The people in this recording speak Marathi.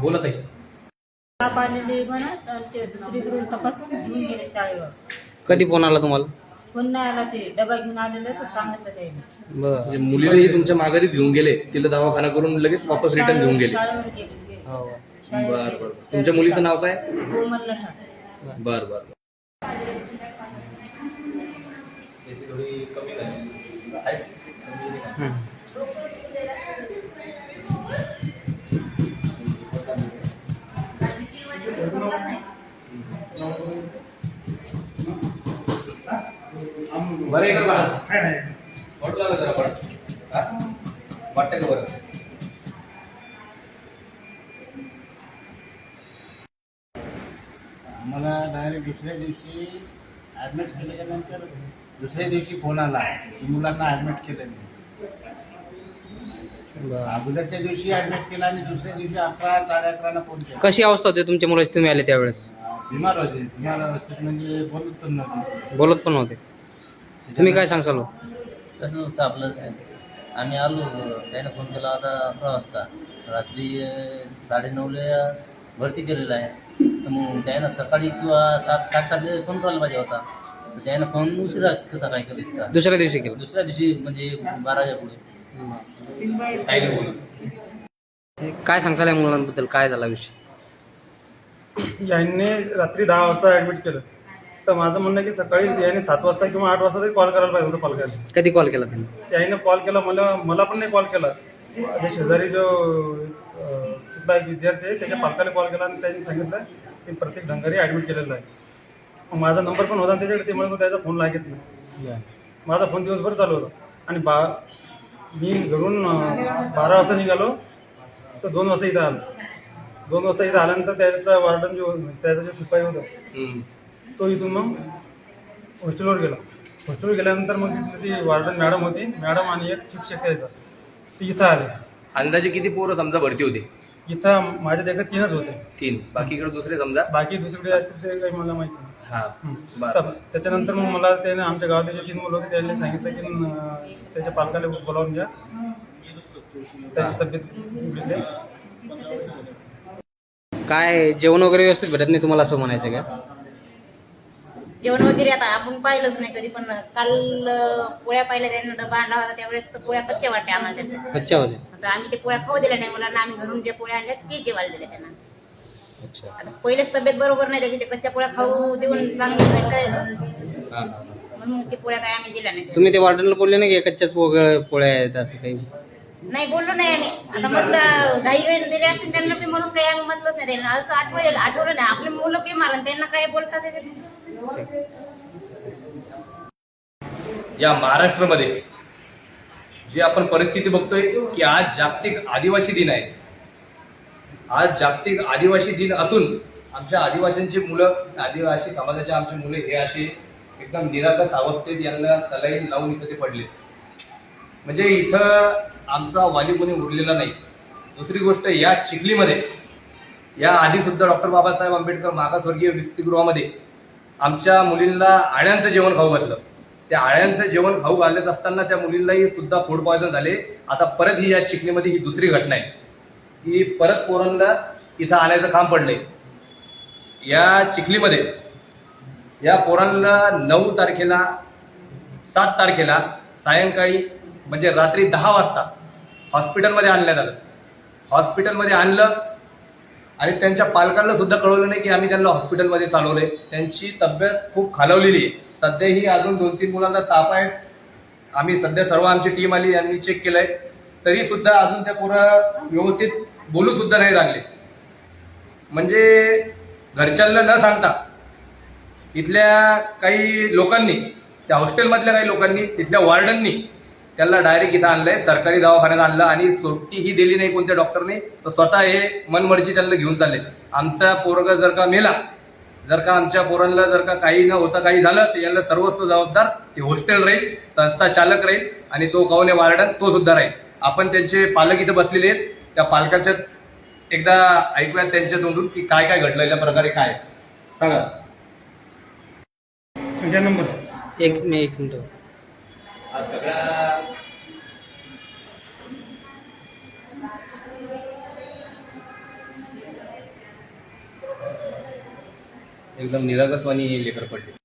बोलत आहे. ताप आलेली म्हणत आणि ते दुसरीकडून तपासून घेऊन गेले शाळेवर. कधी फोन आला तुम्हाला? नाही आला ते डबा घेऊन आलेले तर सांगितलं त्याने बर. म्हणजे मुलीलाही तुमच्या माघारी घेऊन गेले तिला दवाखाना करून लगेच वापस रिटर्न घेऊन गेले. शाळेवर गेले. हो. बर बर. तुमच्या मुलीचं नाव काय? बर बर हं. बरं आहे का बाळा वाटू लागलं जरा हा? का बरं मला डायरेक्ट दुसऱ्या दिवशी ॲडमिट केल्याच्यानंतर दुसऱ्या दिवशी फोन आला. की मुलांना ॲडमिट केलं मी. अगोदरच्या दिवशी ॲडमिट केलं आणि दुसऱ्या दिवशी अकरा साडे अकराला फोन केला. कशी अवस्था होती तुमच्या मुलाची? तुम्ही आले त्यावेळेस? बिमार होते. बिमार अवस्थेत म्हणजे बोलत पण नव्हते. बोलत पण होते तुम्ही काय सांगसाल हो? तसंच होतं आपलं काय. आम्ही आलो त्यानं फोन केला होता अकरा वाजता. रात्री अं, साडेनऊला भरती केलेलं आहे. तर मग त्यानं सकाळी किंवा सात साडेसातला फोन करायला पाहिजे होता. तर त्यानं फोन उशिरा सकाळी केला. इतका. दुसऱ्या दिवशी केलं. दुसऱ्या दिवशी म्हणजे बाराच्या पुढे. काही नाही बोलू काय सांगताल या मुलांबद्दल? काय झाला विषय? यांनी रात्री दहा वाजता ऍडमिट केलं. तर माझं म्हणणं की सकाळी याने सात वाजता किंवा आठ वाजता तरी कॉल करायला पाहिजे होतं पालकांनी कधी कॉल केला त्यांनी? याने कॉल केला मला मला पण नाही कॉल केला. माझ्या शेजारी जो अं, तिथला एक विद्यार्थी आहे त्याच्या पालकाने कॉल केला आणि त्यांनी सांगितलं की प्रत्येक ढंगारी ऍडमिट केलेला आहे. मग माझा नंबर पण होता त्याच्याकडे ते म्हणून त्याचा फोन लागत नाही. माझा फोन दिवसभर चालू होता. आणि बा मी घरून अं, बारा वाजता निघालो तर दोन वाजता इथं आलो. दोन वाजता इथं आल्यानंतर त्याचा वार्डन जो त्याचा जो शिपाई होता हम्म. तो इथून मग हॉस्टेलवर गेला. हॉस्टेलवर गेल्यानंतर मग तिथली ती वार्डन मॅडम होती. मॅडम आणि एक शिक्षक यायचा. ती इथं आले. अंदाजे किती पोरं समजा भरती होते? इथं माझ्या देखत तीनच होते. तीन. बाकीकडे दुसरे समजा? बाकी दुसरीकडे असतील काही मला माहिती नाही. हा. बरं तर त्याच्यानंतर मग मला त्याने आमच्या गावातले जे तीन मुलं होते त्यांनी सांगितलं की अं, त्याच्या पालकाला बोलावून घ्या. त्याची तब्येत बिघडली. काय जेवण वगैरे व्यवस्थित भेटत नाही तुम्हाला असं म्हणायचं का जेवण वगैरे आता आपण पाहिलंच नाही कधी पण काल पोळ्या पाहिल्या त्यांना डबा आणला होता त्यावेळेस तर पोळ्या कच्च्या वाटल्या आम्हाला त्याच्या. कच्च्या होते आता आम्ही ते पोळ्या खाऊ दिल्या नाही मुलांना आम्ही घरून जे पोळ्या आणल्या ते जेवायला दिल्या त्यांना. अच्छा. आता पहिलेच तब्येत बरोबर नाही त्याची ते कच्च्या पोळ्या खाऊ देऊन चांगलं नाही करायचं हा. म्हणून ते पोळ्या काय आम्ही दिल्या नाही. तुम्ही ते वॉर्डनला बोलले नाही की कच्च्याच पोळ्या आहेत असं काही? नाही बोललो नाही आम्ही. आता मग घाई घाईने दिले असतील त्यांना बी म्हणून काही आम्ही म्हटलंच नाही. त्यांना असं आठवलं आठवलं नाही. आपले मुलं बी मारण त्यांना काय बोलतात या महाराष्ट्रामध्ये जी आपण परिस्थिती बघतोय की आज जागतिक आदिवासी दिन आहे. आज जागतिक आदिवासी दिन असून आमच्या आदिवासींची मुलं आदिवासी समाजाचे आमचे मुले हे असे एकदम निरागस अवस्थेत यांना सलाईन लावून इथं ते पडले म्हणजे इथं आमचा वाली कोणी उरलेला नाही. दुसरी गोष्ट या चिखलीमध्ये या आधीसुद्धा डॉक्टर बाबासाहेब आंबेडकर मागासवर्गीय विस्तीगृहामध्ये आमच्या मुलींना आळ्यांचं जेवण खाऊ घातलं. त्या आळ्यांचं जेवण खाऊ घालत असताना त्या मुलींनाही सुद्धा फूड पॉयझन झाले. आता परत ही या चिखलीमध्ये ही दुसरी घटना आहे. की परत पोरांना इथं आणायचं काम पडलंय. या चिखलीमध्ये या पोरांना नऊ तारखेला सात तारखेला सायंकाळी म्हणजे रात्री दहा वाजता हॉस्पिटलमध्ये आणण्यात आलं. हॉस्पिटलमध्ये आणलं आणि त्यांच्या पालकांना सुद्धा कळवलं नाही की आम्ही त्यांना हॉस्पिटलमध्ये चालवलंय. त्यांची तब्येत खूप खालवलेली आहे. सध्याही अजून दोन तीन मुलांना ताप आहे. आम्ही सध्या सर्व आमची टीम आली यांनी चेक केलंय. तरी सुद्धा अजून त्या पोरं व्यवस्थित बोलू सुद्धा नाही लागले. म्हणजे घरच्यांना न सांगता इथल्या काही लोकांनी त्या हॉस्टेलमधल्या काही लोकांनी तिथल्या वॉर्डननी त्यांना डायरेक्ट इथं आणलंय. सरकारी दवाखान्यात आणलं आणि सुट्टी ही दिली नाही कोणत्या डॉक्टरने तर स्वतः हे मनमर्जी त्यांना घेऊन चालले. आमचा पोरगा जर का मेला जर का आमच्या पोरांना जर का काही न होता काही झालं तर यांना सर्वस्व जबाबदार ते हॉस्टेल राहील संस्था चालक राहील आणि तो कवने वार्डन तो सुद्धा राहील. आपण त्यांचे पालक इथं बसलेले आहेत. त्या पालकाच्या एकदा ऐकूयात त्यांच्या तोंडून की काय काय घडलं या प्रकारे काय. सांगा. नंबर. एक मी एक मिनिट. एकदम निरागसवाणी लेकर पडले.